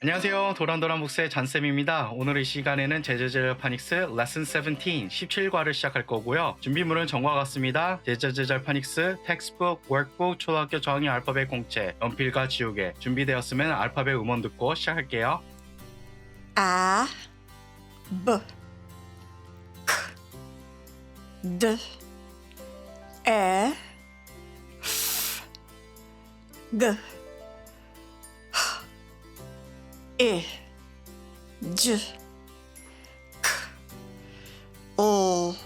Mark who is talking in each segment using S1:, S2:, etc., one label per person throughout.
S1: 안녕하세요. 도란도란북스의 잔쌤입니다. 오늘 이 시간에는 제자제자 파닉스 레슨 17 17과를 시작할 거고요. 준비물은 전과 같습니다. 제자제자 파닉스 텍스북, 워크북, 초등학교 저학년 알파벳 공채, 연필과 지우개 준비되었으면 알파벳 음원 듣고 시작할게요.
S2: A B K D E F G E J K O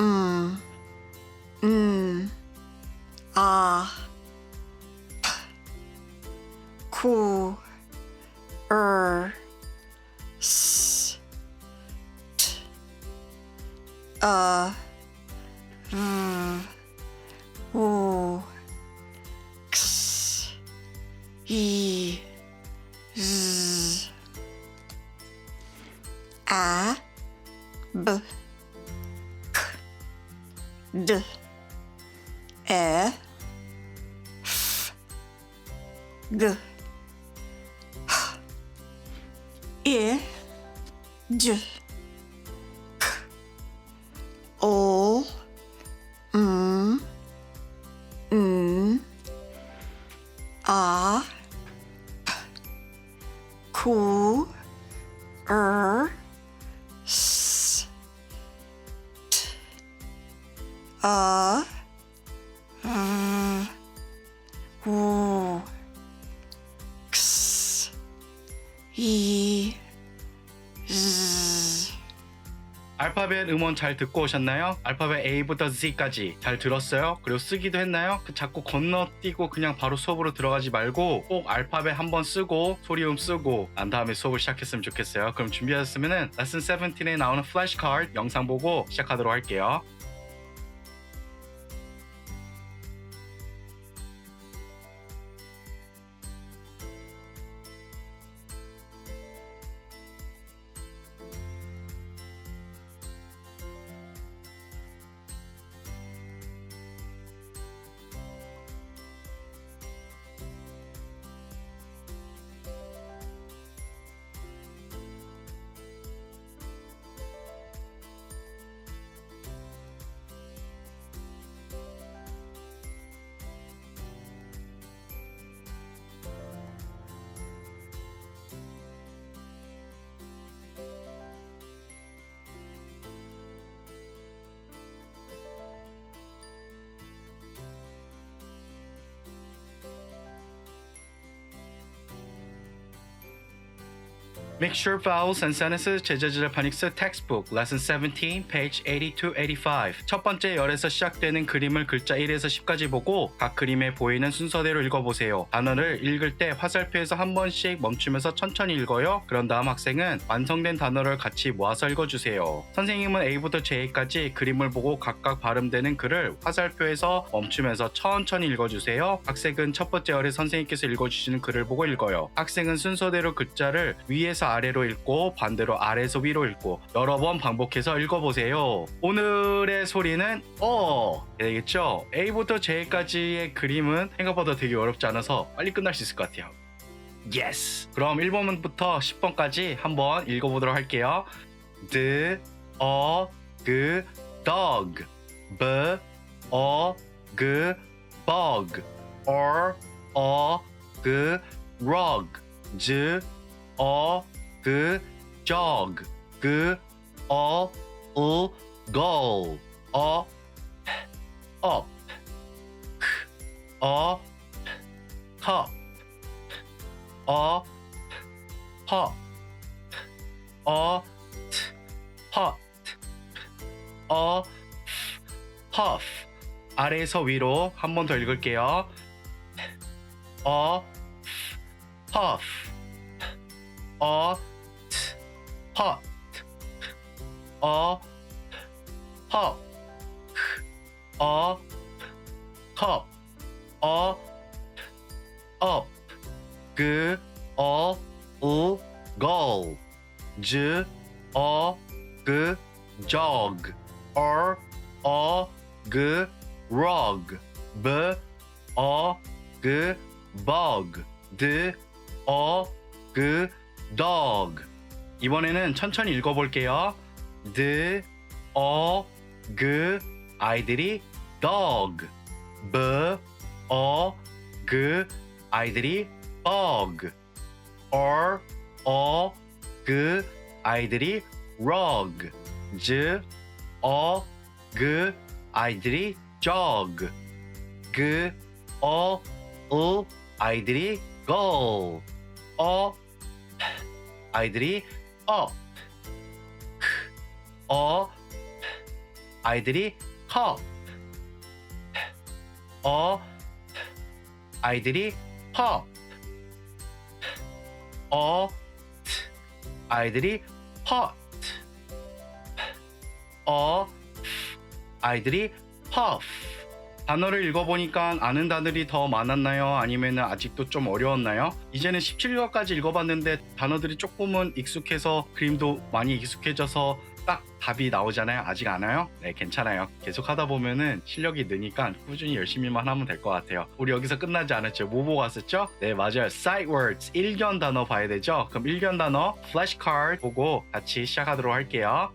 S2: M N A P Q R S T A. uh, D. E. F. G. I. J Y Z
S1: 알파벳 음원 잘 듣고 오셨나요? 알파벳 A부터 Z까지 잘 들었어요? 그리고 쓰기도 했나요? 그 자꾸 건너뛰고 그냥 바로 수업으로 들어가지 말고 꼭 알파벳 한번 쓰고 소리음 쓰고 난 다음에 수업을 시작했으면 좋겠어요. 그럼 준비하셨으면 레슨 17에 나오는 플래시 카드 영상 보고 시작하도록 할게요. Mixture vowels and sentences 제자제자 파닉스 textbook lesson 17 page 82-85 첫 번째 열에서 시작되는 그림을 글자 1에서 10까지 보고 각 그림에 보이는 순서대로 읽어보세요. 단어를 읽을 때 화살표에서 한 번씩 멈추면서 천천히 읽어요. 그런 다음 학생은 완성된 단어를 같이 모아서 읽어주세요. 선생님은 A부터 J까지 그림을 보고 각각 발음되는 글을 화살표에서 멈추면서 천천히 읽어주세요. 학생은 첫 번째 열에 선생님께서 읽어주시는 글을 보고 읽어요. 학생은 순서대로 글자를 위에서 아래로 읽고 반대로 아래에서 위로 읽고 여러 번 반복해서 읽어보세요. 오늘의 소리는 어 되겠죠? A부터 J까지의 그림은 생각보다 되게 어렵지 않아서 빨리 끝날 수 있을 것 같아요. 예스. 그럼 1번부터 10번까지 한번 읽어보도록 할게요. The, a, g, dog. B, a, g, bug. R, a, g, rug. J, a, g, jog. G, a, l, goal. A, up. A, cup. a, pop. t, pot. f, puff. 아래에서 위로 한 번 더 읽을게요. f, puff. t, pot. a, pop. a, cup. a, up. g, a, l, goal. j, a, g, jog. r, a, g, rug. b, a, g, bug. d, a, 그 dog. 이번에는 천천히 읽어볼게요. the, 어, 그 아이들이 dog. b, 어, 그 아이들이 bug. or, 어, 그 아이들이 rug. 즈, 어, 그 아이들이 jog. 그, 어, 을 아이들이 go. 어, 아이들이 up. 어, 아이들이 cup. 어, 아이들이 pop. 어, 아이들이 pot. 어, 아이들이 puff. 단어를 읽어보니까 아는 단어들이 더 많았나요? 아니면 아직도 좀 어려웠나요? 이제는 17개월까지 읽어봤는데 단어들이 조금은 익숙해서 그림도 많이 익숙해져서 딱 답이 나오잖아요. 아직 안 와요? 네, 괜찮아요. 계속 하다 보면은 실력이 느니까 꾸준히 열심히만 하면 될 것 같아요. 우리 여기서 끝나지 않았죠? 뭐 보고 왔었죠? 네, 맞아요. sight words. 일견 단어 봐야 되죠? 그럼 일견 단어 flashcard 보고 같이 시작하도록 할게요.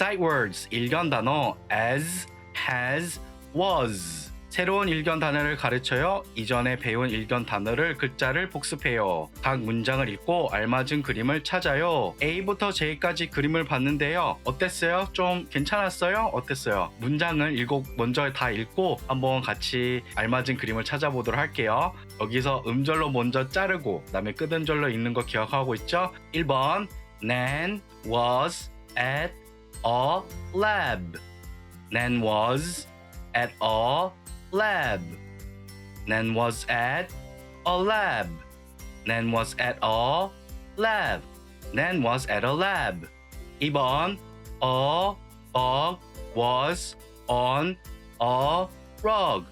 S1: Sight words 일견 단어 as, has, was 새로운 일견 단어를 가르쳐요. 이전에 배운 일견 단어를 글자를 복습해요. 각 문장을 읽고 알맞은 그림을 찾아요. A부터 J까지 그림을 봤는데요. 어땠어요? 좀 괜찮았어요? 어땠어요? 문장을 읽고 먼저 다 읽고 한번 같이 알맞은 그림을 찾아보도록 할게요. 여기서 음절로 먼저 자르고 그다음에 끝음절로 읽는 거 기억하고 있죠? 1번 Nan was at a lab. Nan was at a lab. Nan was at a lab. Nan was at a lab. Nan was at a lab. 2번 A bug was on a rug.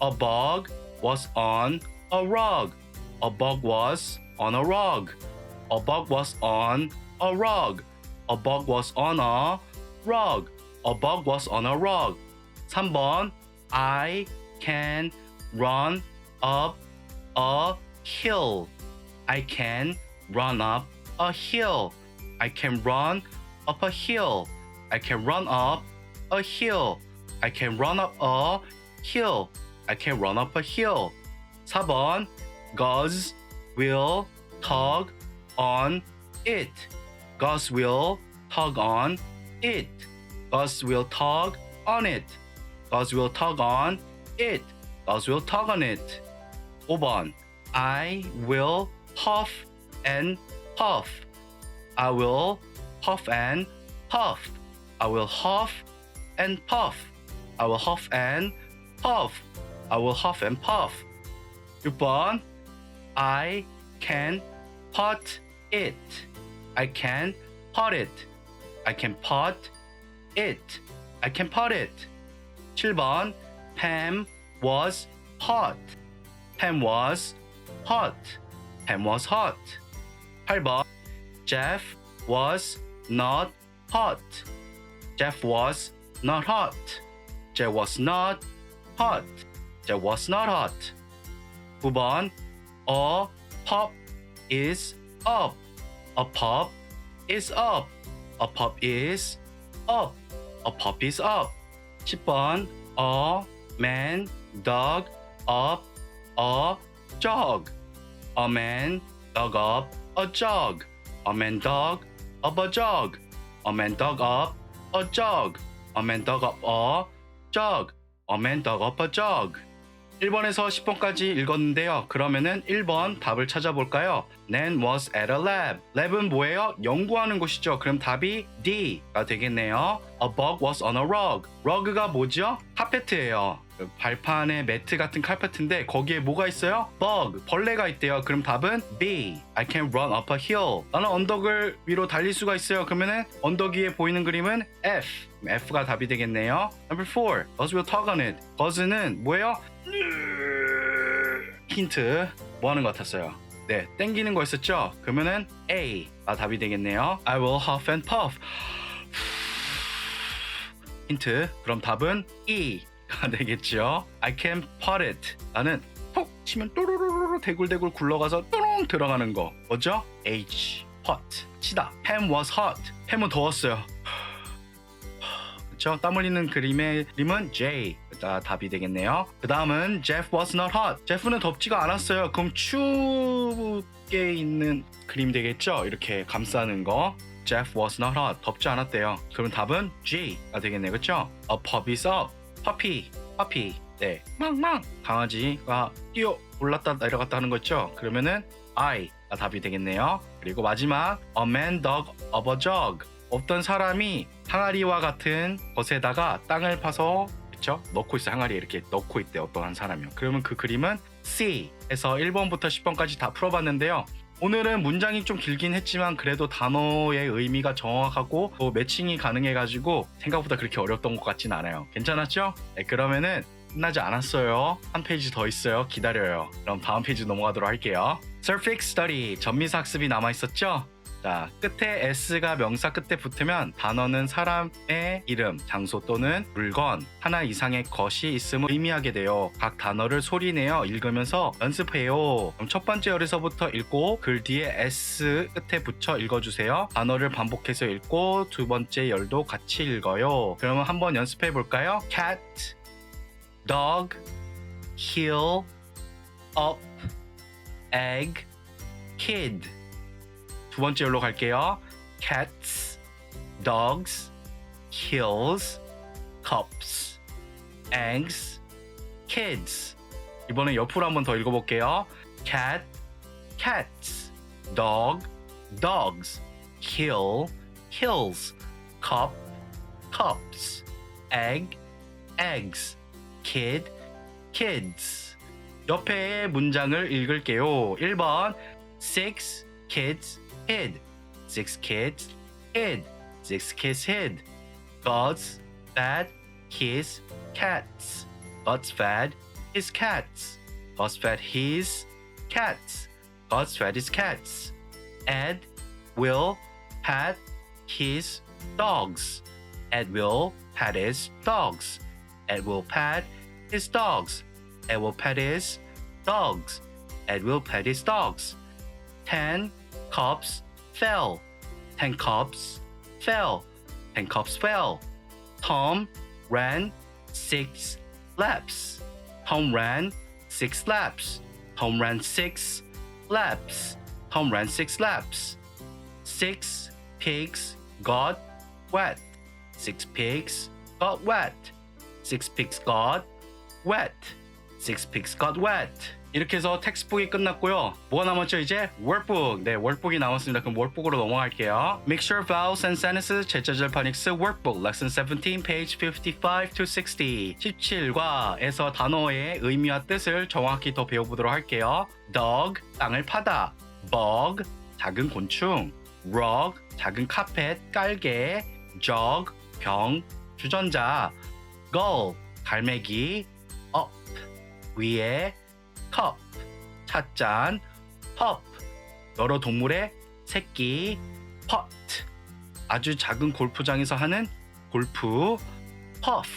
S1: A bug was on a rug. A bug was on a rug. A bug was on a rug. A bug was on a rug. A bug was on a rug. 3번 I can run up a hill. I can run up a hill. I can run up a hill. I can run up a hill. I can run up a hill. I can run up a hill. 4번 Gus will tug on it. Gus will tug on it. Gus will tug on it. Gus will tug on it. Gus will tug on it. 5번 I will puff and puff. I will puff and puff. I will huff and puff. I will huff and puff. I will huff and puff. 6번 I can pot it. I can pot it. I can pot it. I can pot it. 7번 Pam was hot. Pam was hot. Pam was hot. 8번 Jeff was not hot. Jeff was not hot. Jeff was not hot. Jeff was not hot. 9번 A pop is up. A pop is up. A pop is up. A pop is up. 10번 A man dug up a jog. A man dug up a jog. A man dug up a jog. A man dug up a jog. A man dug up a jug. A man dug up a jug. 1번에서 10번까지 읽었는데요. 그러면은 1번 답을 찾아볼까요? Nan was at a lab. 랩은 뭐예요? 연구하는 곳이죠. 그럼 답이 D가 되겠네요. A bug was on a rug. rug가 뭐죠? 카페트예요. 발판에 매트 같은 카페트인데 거기에 뭐가 있어요? bug, 벌레가 있대요. 그럼 답은 B. I can run up a hill. 나는 언덕을 위로 달릴 수가 있어요. 그러면은 언덕 위에 보이는 그림은 F. F가 답이 되겠네요. Number 4. Buzz will tug on it. Buzz는 뭐예요? 힌트 뭐 하는 것 같았어요? 네, 땡기는 거 있었죠? 그러면은 A가 답이 되겠네요. I will huff and puff. 힌트. 그럼 답은 E가 되겠죠. I can pot it. 나는 톡 치면 또로로로 대굴대굴 굴러가서 또롱 들어가는 거. 뭐죠? H. hot. 치다. Pam was hot. 햄은 더웠어요. 그쵸? 땀 흘리는 그림의 그림은 J. 가 답이 되겠네요. 그 다음은 Jeff was not hot. 제프는 덥지가 않았어요. 그럼 춥게 있는 그림 되겠죠? 이렇게 감싸는 거. Jeff was not hot. 덥지 않았대요. 그럼 답은 G가 되겠네요. 그쵸? A puppy is up. puppy, puppy. 네. 망망. 강아지가 뛰어 올랐다 내려갔다 하는 거 있죠? 그러면은 I가 답이 되겠네요. 그리고 마지막 A man dug up a jug. 어떤 사람이 항아리와 같은 것에다가 땅을 파서 그쵸? 넣고 있어 항아리에 이렇게 넣고 있대 어떤 한 사람이요. 그러면 그 그림은 C에서 1번부터 10번까지 다 풀어봤는데요. 오늘은 문장이 좀 길긴 했지만 그래도 단어의 의미가 정확하고 또 매칭이 가능해가지고 생각보다 그렇게 어렵던 것 같진 않아요. 괜찮았죠? 네, 그러면은 끝나지 않았어요. 한 페이지 더 있어요. 기다려요. 그럼 다음 페이지 넘어가도록 할게요. Surfix Study 전미사 학습이 남아 있었죠? 자, 끝에 S가 명사 끝에 붙으면 단어는 사람의 이름, 장소 또는 물건, 하나 이상의 것이 있음을 의미하게 돼요. 각 단어를 소리내어 읽으면서 연습해요. 그럼 첫 번째 열에서부터 읽고 글 뒤에 S 끝에 붙여 읽어주세요. 단어를 반복해서 읽고 두 번째 열도 같이 읽어요. 그러면 한번 연습해 볼까요? cat, dog, heel, up, egg, kid. 두 번째 열로 갈게요. cats, dogs, hills, cups, eggs, kids. 이번에 옆으로 한번 더 읽어볼게요. cat, cats, dog, dogs, hill, hills, cup, cups, egg, eggs, kid, kids. 옆에 문장을 읽을게요. 1번 six kids head. Six kids, head. Six kids, head. God's bad his cats. God's bad his cats. God's bad his cats. God's bad his cats. Ed will pat his dogs. Ed will pat his dogs. Ed will pat his dogs. Ed will pat his dogs. Ed will pat his dogs. 10 Cops fell. Ten cops fell. Ten cops fell. Tom ran six laps. Tom ran six laps. Tom ran six laps. Tom ran six laps. Six pigs got wet. Six pigs got wet. Six pigs got wet. Six pigs got wet. 이렇게 해서 텍스트북이 끝났고요. 뭐가 남았죠 이제? 월북. 네, 월북이 남았습니다. 그럼 월북으로 넘어갈게요. Mixture vowels and sentences 제자절 파닉스 월북 lesson 17 page 55 to 60. 17과에서 단어의 의미와 뜻을 정확히 더 배워보도록 할게요. dog 땅을 파다. bug 작은 곤충. rug 작은 카펫 깔개. jug 병 주전자. gull 갈매기. up 위에 컵, 찻잔, 펍, 여러 동물의 새끼, 퍼트, 아주 작은 골프장에서 하는 골프, 퍼프,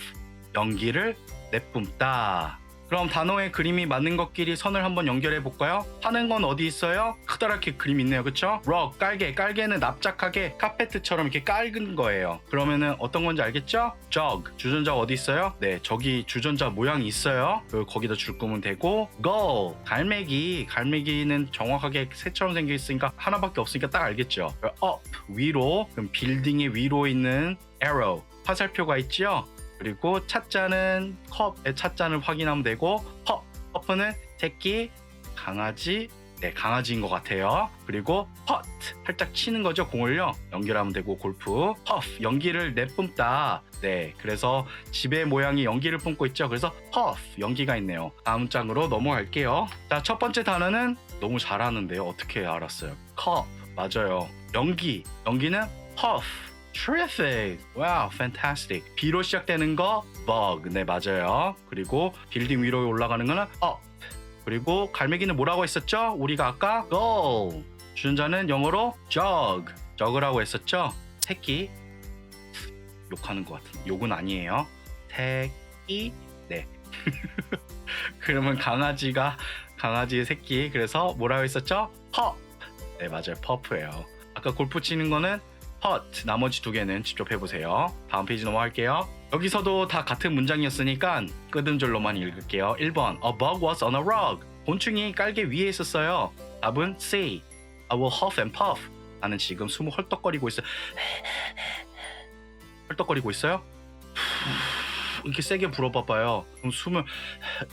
S1: 연기를 내뿜다. 그럼 단어의 그림이 맞는 것끼리 선을 한번 연결해 볼까요? 하는 건 어디 있어요? 크다랗게 그림 있네요, 그쵸? 럭, 깔개, 깔개는 납작하게 카페트처럼 이렇게 깔은 거예요. 그러면은 어떤 건지 알겠죠? jug, 주전자 어디 있어요? 네, 저기 주전자 모양이 있어요. 그 거기다 줄 거면 되고, gull, 갈매기, 갈매기는 정확하게 새처럼 생겨 있으니까 하나밖에 없으니까 딱 알겠죠? up, 위로, 그럼 빌딩의 위로 있는 arrow, 화살표가 있지요. 그리고 차자는 컵의 차자를 확인하면 되고 퍼 퍼프는 새끼 강아지 네 강아지인 것 같아요. 그리고 퍼트 살짝 치는 거죠 공을요. 연결하면 되고 골프 퍼프 연기를 내뿜다. 네 그래서 집의 모양이 연기를 뿜고 있죠. 그래서 퍼프 연기가 있네요. 다음 장으로 넘어갈게요. 자 첫 번째 단어는 너무 잘하는데요. 어떻게 알았어요? 컵 맞아요. 연기 연기는 퍼프 Terrific! Wow, fantastic. B로 시작되는 거 bug. 네, 맞아요. 그리고 빌딩 위로 올라가는 거는 up. 그리고 갈매기는 뭐라고 했었죠? 우리가 아까 goal. 주전자는 영어로 jog. jog라고 했었죠? 새끼. 욕하는 것 같은. 욕은 아니에요. 새끼. 네. 그러면 강아지가 강아지의 새끼. 그래서 뭐라고 했었죠? pup. 네, 맞아요. pup예요. 아까 골프 치는 거는 hut 나머지 두 개는 직접 해보세요. 다음 페이지 넘어갈게요. 여기서도 다 같은 문장이었으니까 끄듬절로만 읽을게요. 1번 A bug was on a rug. 곤충이 깔개 위에 있었어요. 답은 C. I will huff and puff. 나는 지금 숨을 헐떡거리고 있어. 헐떡거리고 있어요? 이렇게 세게 불어봐봐요. 그럼 숨을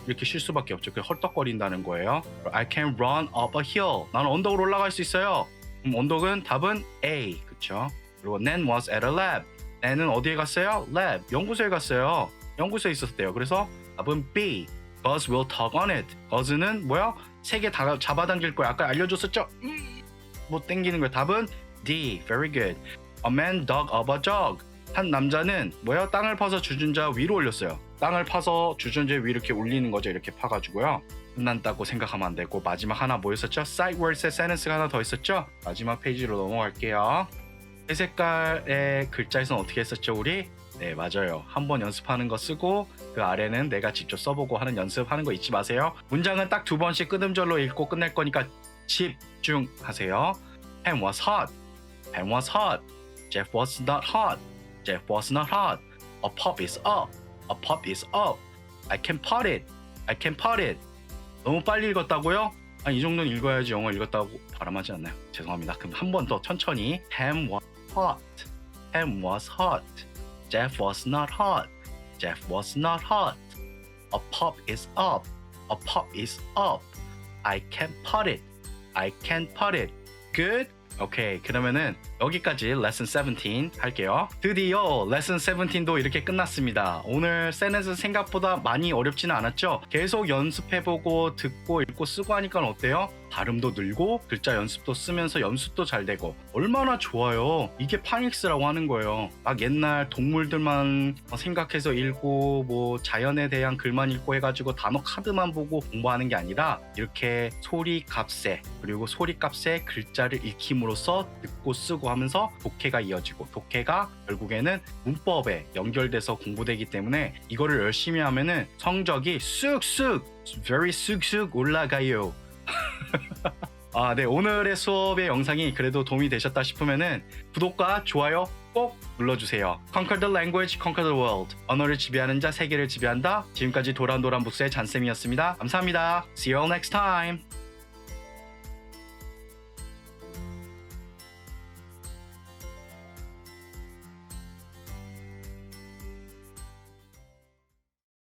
S1: 이렇게 쉴 수밖에 없죠. 그 헐떡거린다는 거예요. I can run up a hill. 나는 언덕으로 올라갈 수 있어요. 그럼 언덕은 답은 A. 그쵸? 그리고 Nan was at a lab. Nan은 어디에 갔어요? lab. 연구소에 갔어요. 연구소에 있었대요. 그래서 답은 B. Buzz will tug on it. Buzz는 뭐야? 세개 다 잡아당길 거야. 아까 알려줬었죠? 음, 뭐 땡기는 거야. 답은 D. Very good. A man dug up a jog. 한 남자는 뭐야? 땅을 파서 주전자 위로 올렸어요. 땅을 파서 주전자 위로 이렇게 올리는 거죠. 이렇게 파가지고요. 끝난다고 생각하면 안 되고 마지막 하나 뭐였었죠? Sidewords의 sentence가 하나 더 있었죠? 마지막 페이지로 넘어갈게요. 회 색깔의 글자에서는 어떻게 했었죠 우리? 네 맞아요. 한 번 연습하는 거 쓰고 그 아래는 내가 직접 써보고 하는 연습하는 거 잊지 마세요. 문장은 딱 두 번씩 끄듬절로 읽고 끝낼 거니까 집중하세요. Pam was hot. Pam was hot. Jeff was not hot. Jeff was not hot. A pop is up. A pop is up. I can pot it. I can pot it. 너무 빨리 읽었다고요? 아니 이 정도는 읽어야지 영어 읽었다고 바람하지 않나요? 죄송합니다. 그럼 한 번 더 천천히. Ham was hot. Ham was hot. Jeff was not hot. Jeff was not hot. A pop is up. A pop is up. I can pot it. I can pot it. Good? 오케이 그러면은 여기까지 레슨 17 할게요 드디어 레슨 17도 이렇게 끝났습니다 오늘 세넷은 생각보다 많이 어렵지는 않았죠 계속 연습해보고 듣고 읽고 쓰고 하니까 어때요? 발음도 늘고 글자 연습도 쓰면서 연습도 잘 되고 얼마나 좋아요 이게 파닉스라고 하는 거예요 막 옛날 동물들만 생각해서 읽고 뭐 자연에 대한 글만 읽고 해가지고 단어 카드만 보고 공부하는 게 아니라 이렇게 소리 값에 그리고 소리 값에 글자를 읽힘으로써 듣고 쓰고 하면서 독해가 이어지고 독해가 결국에는 문법에 연결돼서 공부되기 때문에 이거를 열심히 하면은 성적이 쑥쑥 very 쑥쑥 올라가요. 아, 네. 오늘의 수업의 영상이 그래도 도움이 되셨다 싶으면은 구독과 좋아요 꼭 눌러주세요. Conquer the language, conquer the world. 언어를 지배하는 자 세계를 지배한다. 지금까지 도란도란 북스의 잔쌤이었습니다. 감사합니다. See you all next time.